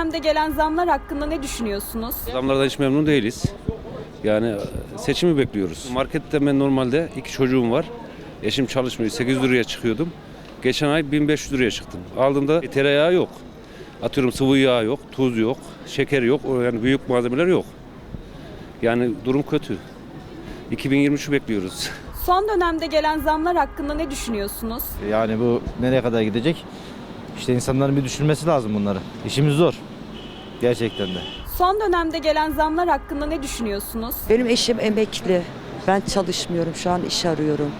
dönemde gelen zamlar hakkında ne düşünüyorsunuz? Zamlardan hiç memnun değiliz. Yani seçimi bekliyoruz. Markette ben normalde iki çocuğum var. Eşim çalışmıyor. 800 liraya çıkıyordum. Geçen ay 1500 liraya çıktım. Aldığımda tereyağı yok. Atıyorum sıvı yağ yok, tuz yok, şeker yok. Yani büyük malzemeler yok. Yani durum kötü. 2023'ü bekliyoruz. Son dönemde gelen zamlar hakkında ne düşünüyorsunuz? Yani bu nereye kadar gidecek? İşte insanların bir düşünmesi lazım bunları. İşimiz zor. Gerçekten de. Son dönemde gelen zamlar hakkında ne düşünüyorsunuz? Benim eşim emekli. Ben çalışmıyorum. Şu an iş arıyorum.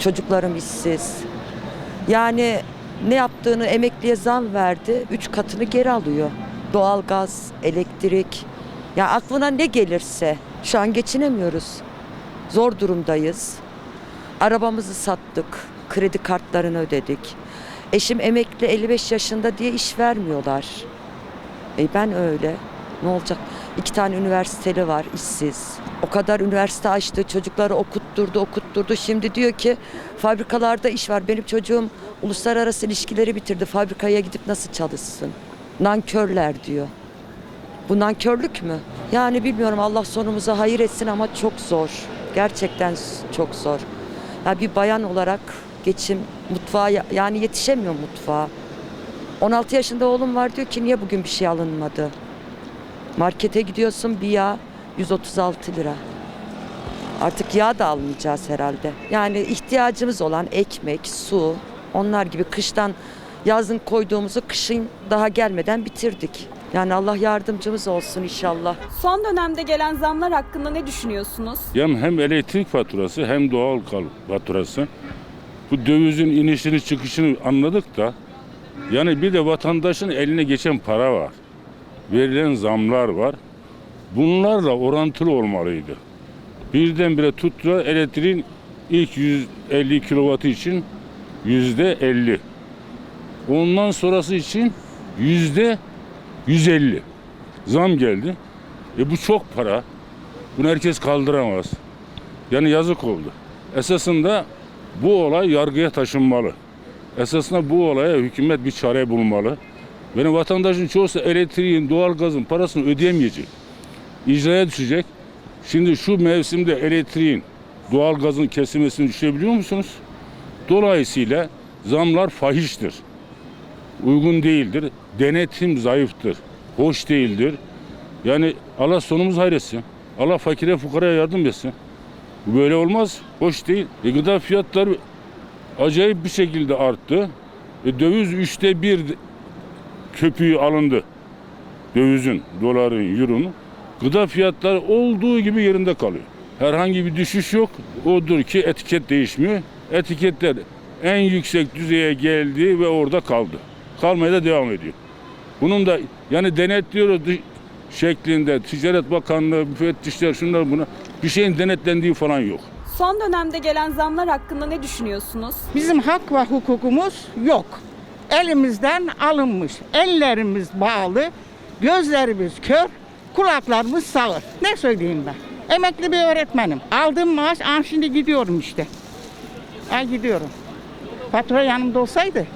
Çocuklarım işsiz. Yani ne yaptığını emekliye zam verdi. Üç katını geri alıyor. Doğalgaz, elektrik. Ya aklına ne gelirse. Şu an geçinemiyoruz. Zor durumdayız. Arabamızı sattık. Kredi kartlarını ödedik. Eşim emekli 55 yaşında diye iş vermiyorlar. E ben öyle. Ne olacak? İki tane üniversiteli var işsiz. O kadar üniversite açtı, çocukları okutturdu, okutturdu. Şimdi diyor ki fabrikalarda iş var. Benim çocuğum uluslararası ilişkileri bitirdi. Fabrikaya gidip nasıl çalışsın? Nankörler diyor. Bu nankörlük mü? Yani bilmiyorum Allah sonumuza hayır etsin ama çok zor. Gerçekten çok zor. Ya bir bayan olarak geçim mutfağa yani yetişemiyor mutfağa. 16 yaşında oğlum var diyor ki niye bugün bir şey alınmadı? Markete gidiyorsun bir yağ 136 lira. Artık yağ da almayacağız herhalde. Yani ihtiyacımız olan ekmek, su, onlar gibi kıştan yazın koyduğumuzu kışın daha gelmeden bitirdik. Yani Allah yardımcımız olsun inşallah. Son dönemde gelen zamlar hakkında ne düşünüyorsunuz? Yani hem elektrik faturası hem doğal kal faturası. Bu dövizin inişini çıkışını anladık da yani bir de vatandaşın eline geçen para var. Verilen zamlar var. Bunlarla orantılı olmalıydı. Birdenbire tuttular elektriğin ilk 150 kilovatı için yüzde 50. Ondan sonrası için yüzde 150. Zam geldi. E bu çok para. Bunu herkes kaldıramaz. Yani yazık oldu. Esasında bu olay yargıya taşınmalı. Esasında bu olaya hükümet bir çare bulmalı. Benim vatandaşın çoğusu elektriğin, doğalgazın parasını ödeyemeyecek. İcraya düşecek. Şimdi şu mevsimde elektriğin, doğalgazın kesilmesini düşünebiliyor musunuz? Dolayısıyla zamlar fahiştir. Uygun değildir. Denetim zayıftır. Hoş değildir. Yani Allah sonumuz hayretsin. Allah fakire fukaraya yardım etsin. Böyle olmaz. Hoş değil. E, gıda fiyatları acayip bir şekilde arttı. E, döviz üçte bir köpüğü alındı. Dövizin, doların, euronun. Gıda fiyatları olduğu gibi yerinde kalıyor. Herhangi bir düşüş yok. Odur ki etiket değişmiyor. Etiketler en yüksek düzeye geldi ve orada kaldı. Kalmaya da devam ediyor. Bunun da yani denetliyoruz şeklinde Ticaret Bakanlığı, müfettişler şunlar buna bir şeyin denetlendiği falan yok. Son dönemde gelen zamlar hakkında ne düşünüyorsunuz? Bizim hak ve hukukumuz yok. Elimizden alınmış. Ellerimiz bağlı, gözlerimiz kör, kulaklarımız sağır. Ne söyleyeyim ben? Emekli bir öğretmenim. Aldığım maaş, ah şimdi gidiyorum işte. Ha gidiyorum. Fatura yanımda olsaydı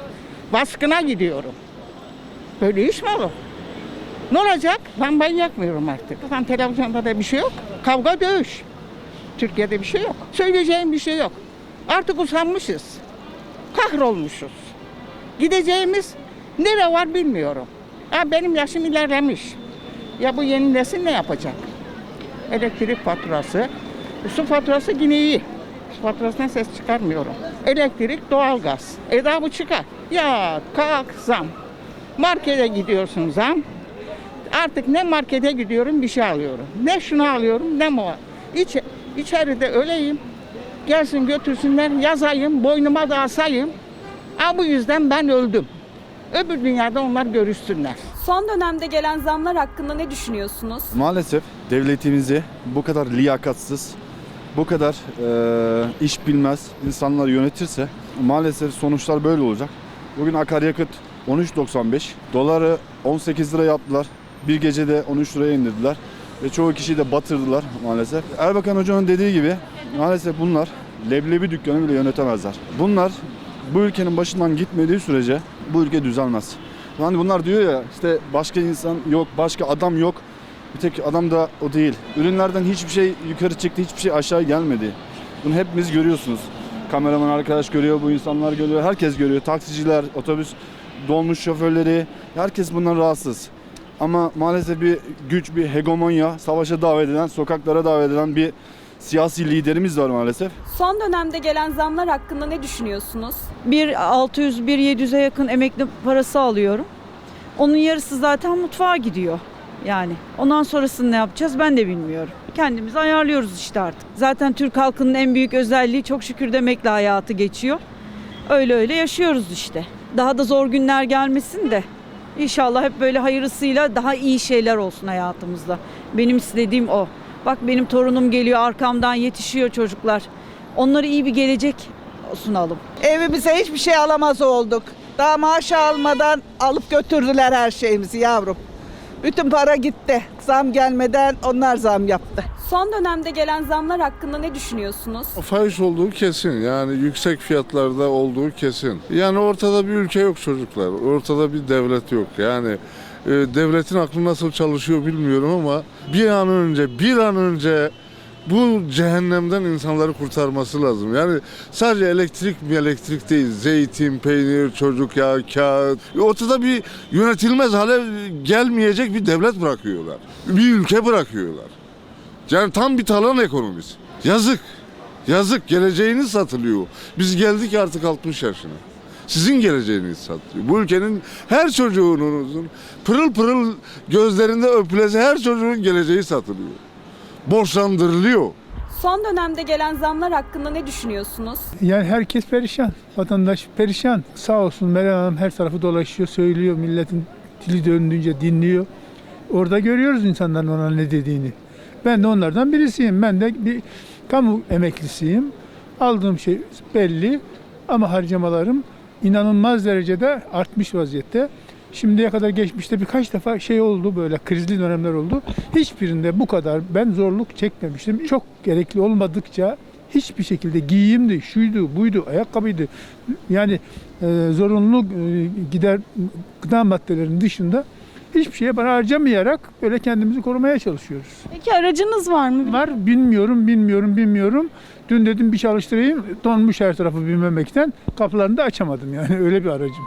baskına gidiyorum. Böyle iş mi olur? Ne olacak? Lambayı yakmıyorum artık. Zaten televizyonda da bir şey yok. Kavga dövüş. Türkiye'de bir şey yok. Söyleyeceğim bir şey yok. Artık usanmışız. Kahrolmuşuz. Gideceğimiz nere var bilmiyorum. Ha, benim yaşım ilerlemiş. Ya bu yeni nesil ne yapacak? Elektrik faturası, su faturası yine iyi. Su faturasından ses çıkarmıyorum. Elektrik, doğalgaz. E daha bu çıkar. Ya kalk zam. Markete gidiyorsun zam. Artık ne markete gidiyorum bir şey alıyorum. Ne şunu alıyorum ne mu. İç, içeride öleyim. Gelsin götürsünler yazayım boynuma da asayım. Ha bu yüzden ben öldüm. Öbür dünyada onlar görüşsünler. Son dönemde gelen zamlar hakkında ne düşünüyorsunuz? Maalesef devletimizi bu kadar liyakatsız, bu kadar eee, iş bilmez insanlar yönetirse maalesef sonuçlar böyle olacak. Bugün akaryakıt 13.95, doları 18 lira yaptılar. Bir gecede 13 liraya indirdiler ve çoğu kişiyi de batırdılar maalesef. Erbakan Hoca'nın dediği gibi maalesef bunlar leblebi dükkanı bile yönetemezler. Bunlar bu ülkenin başından gitmediği sürece bu ülke düzelmez. Yani bunlar diyor ya işte başka insan yok, başka adam yok. Bir tek adam da o değil. Ürünlerden hiçbir şey yukarı çıktı, hiçbir şey aşağı gelmedi. Bunu hepimiz görüyorsunuz. Kameraman arkadaş görüyor, bu insanlar görüyor, herkes görüyor. Taksiciler, otobüs, dolmuş şoförleri, herkes bundan rahatsız. Ama maalesef bir güç, bir hegemonya, savaşa davet eden, sokaklara davet eden bir siyasi liderimiz var maalesef. Son dönemde gelen zamlar hakkında ne düşünüyorsunuz? Bir 600 bir 700'e yakın emekli parası alıyorum. Onun yarısı zaten mutfağa gidiyor. Yani ondan sonrasını ne yapacağız ben de bilmiyorum. Kendimizi ayarlıyoruz işte artık. Zaten Türk halkının en büyük özelliği çok şükür demekle hayatı geçiyor. Öyle öyle yaşıyoruz işte. Daha da zor günler gelmesin de İnşallah hep böyle hayırlısıyla daha iyi şeyler olsun hayatımızda. Benim istediğim o. Bak benim torunum geliyor arkamdan yetişiyor çocuklar. Onlara iyi bir gelecek sunalım. Evimize hiçbir şey alamaz olduk. Daha maaş almadan alıp götürdüler her şeyimizi yavrum. Bütün para gitti. Zam gelmeden onlar zam yaptı. Son dönemde gelen zamlar hakkında ne düşünüyorsunuz? Fahiş olduğu kesin yani yüksek fiyatlarda olduğu kesin. Yani ortada bir ülke yok çocuklar. Ortada bir devlet yok. Yani e, devletin aklı nasıl çalışıyor bilmiyorum ama bir an önce bir an önce bu cehennemden insanları kurtarması lazım. Yani sadece elektrik mi elektrik değil. Zeytin, peynir, çocuk yağı, kağıt. Ortada bir yönetilmez hale gelmeyecek bir devlet bırakıyorlar. Bir ülke bırakıyorlar. Yani tam bir talan ekonomisi. Yazık. Yazık. Geleceğiniz satılıyor. Biz geldik artık 60 yaşına. Sizin geleceğiniz satılıyor. Bu ülkenin her çocuğunuzun pırıl pırıl gözlerinde öpülesi her çocuğun geleceği satılıyor. Borçlandırılıyor. Son dönemde gelen zamlar hakkında ne düşünüyorsunuz? Yani herkes perişan. Vatandaş perişan. Sağ olsun Meral Hanım her tarafı dolaşıyor, söylüyor. Milletin dili döndüğünce dinliyor. Orada görüyoruz insanların ona ne dediğini. Ben de onlardan birisiyim. Ben de bir kamu emeklisiyim. Aldığım şey belli ama harcamalarım inanılmaz derecede artmış vaziyette. Şimdiye kadar geçmişte birkaç defa şey oldu böyle krizli dönemler oldu. Hiçbirinde bu kadar ben zorluk çekmemiştim. Çok gerekli olmadıkça hiçbir şekilde giyimdi, şuydu, buydu, ayakkabıydı. Yani e, zorunlu e, gider gıda maddelerinin dışında hiçbir şeye para harcamayarak böyle kendimizi korumaya çalışıyoruz. Peki aracınız var mı? Var bilmiyorum, bilmiyorum, bilmiyorum. Dün dedim bir çalıştırayım, donmuş her tarafı bilmemekten. Kapılarını da açamadım yani öyle bir aracım.